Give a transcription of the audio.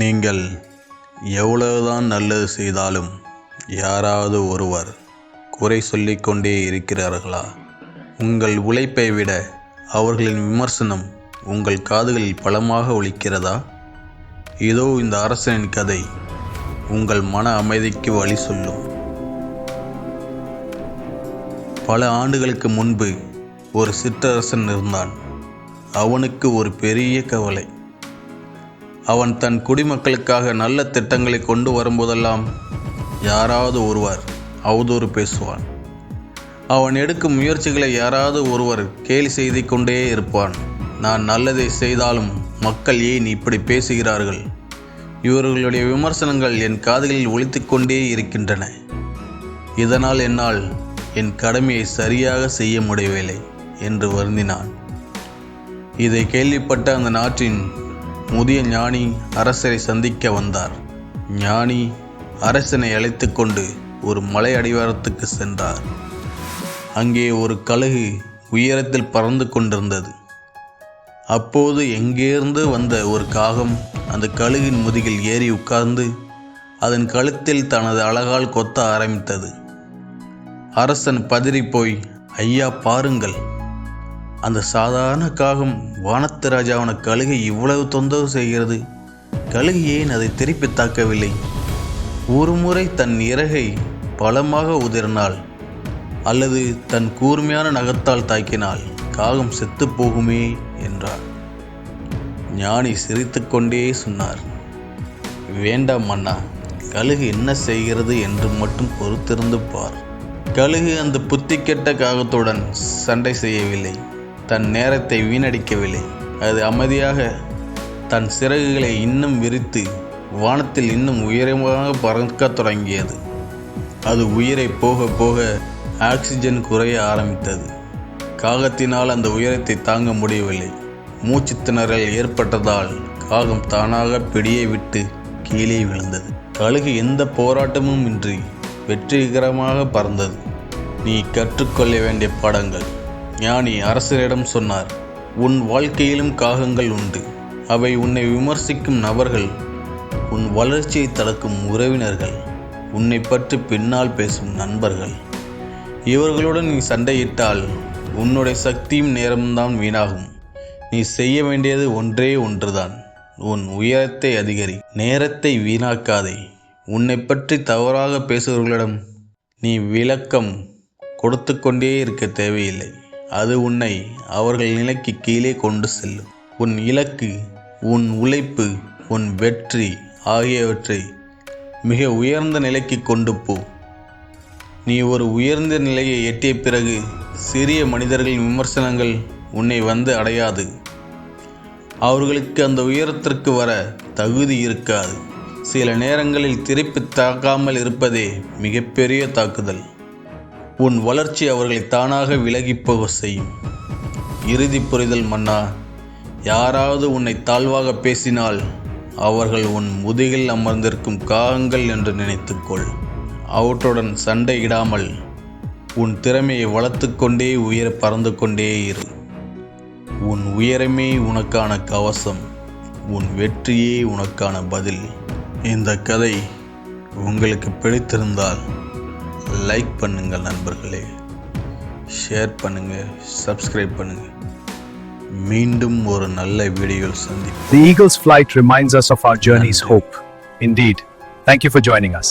நீங்கள் எவ்வளவுதான் நல்லது செய்தாலும் யாராவது ஒருவர் குறை சொல்லிக்கொண்டே இருக்கிறார்களா? உங்கள் உழைப்பை விட அவர்களின் விமர்சனம் உங்கள் காதுகளில் பலமாக ஒழிக்கிறதா இதோ இந்த அரசனின் கதை உங்கள் மன அமைதிக்கு வழி சொல்லும். பல ஆண்டுகளுக்கு முன்பு ஒரு சிற்றரசன் இருந்தான். அவனுக்கு ஒரு பெரிய கவலை. அவன் தன் குடிமக்களுக்காக நல்ல திட்டங்களை கொண்டு வரும்போதெல்லாம் யாராவது ஒருவர் அவதூறு பேசுவான். அவன் எடுக்கும் முயற்சிகளை யாராவது ஒருவர் கேலி செய்து கொண்டே இருப்பான். நான் நல்லதை செய்தாலும் மக்கள் ஏன் இப்படி பேசுகிறார்கள்? இவர்களுடைய விமர்சனங்கள் என் காதுகளில் ஒழித்து கொண்டே இருக்கின்றன. இதனால் என்னால் என் கடமையை சரியாக செய்ய முடியவில்லை என்று வருந்தினான். இதை கேள்விப்பட்ட அந்த நாட்டின் முதிய ஞானி அரசரை சந்திக்க வந்தார். ஞானி அரசனை அழைத்து கொண்டு ஒரு மலை அடிவாரத்துக்கு சென்றார். அங்கே ஒரு கழுகு உயரத்தில் பறந்து கொண்டிருந்தது. அப்போது எங்கேருந்து வந்த ஒரு காகம் அந்த கழுகின் முதுகில் ஏறி உட்கார்ந்து அதன் கழுத்தில் தனது அழகால் கொத்த ஆரம்பித்தது. அரசன் பதறிப்போய் ஐயா பாருங்கள். அந்த சாதாரண காகம் வானத்து ராஜாவன கழுகை இவ்வளவு தொந்தரவு செய்கிறது? கழுகு ஏன் அதை திருப்பி தாக்கவில்லை? ஒரு முறை தன் இறகை பலமாக உதிர்னால் அல்லது தன் கூர்மையான நகத்தால் தாக்கினால் காகம் செத்து போகுமே என்றார் ஞானி சிரித்துக்கொண்டே சொன்னார் வேண்டாம் அண்ணா கழுகு என்ன செய்கிறது என்று மட்டும் பொறுத்திருந்து பார். கழுகு அந்த புத்தி கெட்ட காகத்துடன் சண்டை செய்யவில்லை. தன் நேரத்தை வீணடிக்கவில்லை. அது அமைதியாக தன் சிறகுகளை இன்னும் விரித்து வானத்தில் இன்னும் உயரமாக பறக்கத் தொடங்கியது. அது உயிரை போக போக ஆக்சிஜன் குறைய ஆரம்பித்தது. காகத்தினால் அந்த உயரத்தை தாங்க முடியவில்லை. மூச்சு திணறல் ஏற்பட்டதால் காகம் தானாக பிடியை விட்டு கீழே விழுந்தது. கழுகு எந்த போராட்டமும் இன்றி வெற்றிகரமாக பறந்தது. நீ கற்றுக்கொள்ள வேண்டிய பாடங்கள். ஞானி அரசரிடம் சொன்னார் உன் வாழ்க்கையிலும் காகங்கள் உண்டு. அவை உன்னை விமர்சிக்கும் நபர்கள் உன் வளர்ச்சியை தடுக்கும் உறவினர்கள் உன்னை பற்றி பின்னால் பேசும் நண்பர்கள். இவர்களுடன் நீ சண்டையிட்டால் உன்னுடைய சக்தியும் நேரம்தான் வீணாகும். நீ செய்ய வேண்டியது ஒன்றே ஒன்றுதான். உன் உயரத்தை அதிகரி நேரத்தை வீணாக்காதே. உன்னை பற்றி தவறாக பேசுபவர்களிடம் நீ விளக்கம் கொடுத்து கொண்டே இருக்க தேவையில்லை. அது உன்னை அவர்கள் நிலைக்கு கீழே கொண்டு செல்லும். உன் இலக்கு உன் உழைப்பு உன் வெற்றி ஆகியவற்றை மிக உயர்ந்த நிலைக்கு கொண்டு போ. நீ ஒரு உயர்ந்த நிலையை எட்டிய பிறகு சிறிய மனிதர்களின் விமர்சனங்கள் உன்னை வந்து அடையாது. அவர்களுக்கு அந்த உயரத்திற்கு வர தகுதி இருக்காது. சில நேரங்களில் திருப்பி தாக்காமல் இருப்பதே மிகப்பெரிய தாக்குதல். உன் வளர்ச்சி அவர்களை தானாக விலகிப்போக செய்யும். இறுதி புரிதல் மன்னா யாராவது உன்னை தாழ்வாக பேசினால் அவர்கள் உன் முதுகில் அமர்ந்திருக்கும் காகங்கள் என்று நினைத்துக்கொள். அவற்றுடன் சண்டையிடாமல் உன் திறமையை வளர்த்துக்கொண்டே உயர பறந்து கொண்டே இரு. உன் உயரமே உனக்கான கவசம் உன் வெற்றியே உனக்கான பதில். இந்த கதை உங்களுக்கு பிடித்திருந்தால் லைக் பண்ணுங்கள் நண்பர்களே ஷேர் பண்ணுங்கள் சப்ஸ்கிரைப் பண்ணுங்கள் மீண்டும் ஒரு நல்ல வீடியோவில் சந்திப்போம் The eagle's flight reminds us of our journey's hope. Indeed. Thank you for joining us.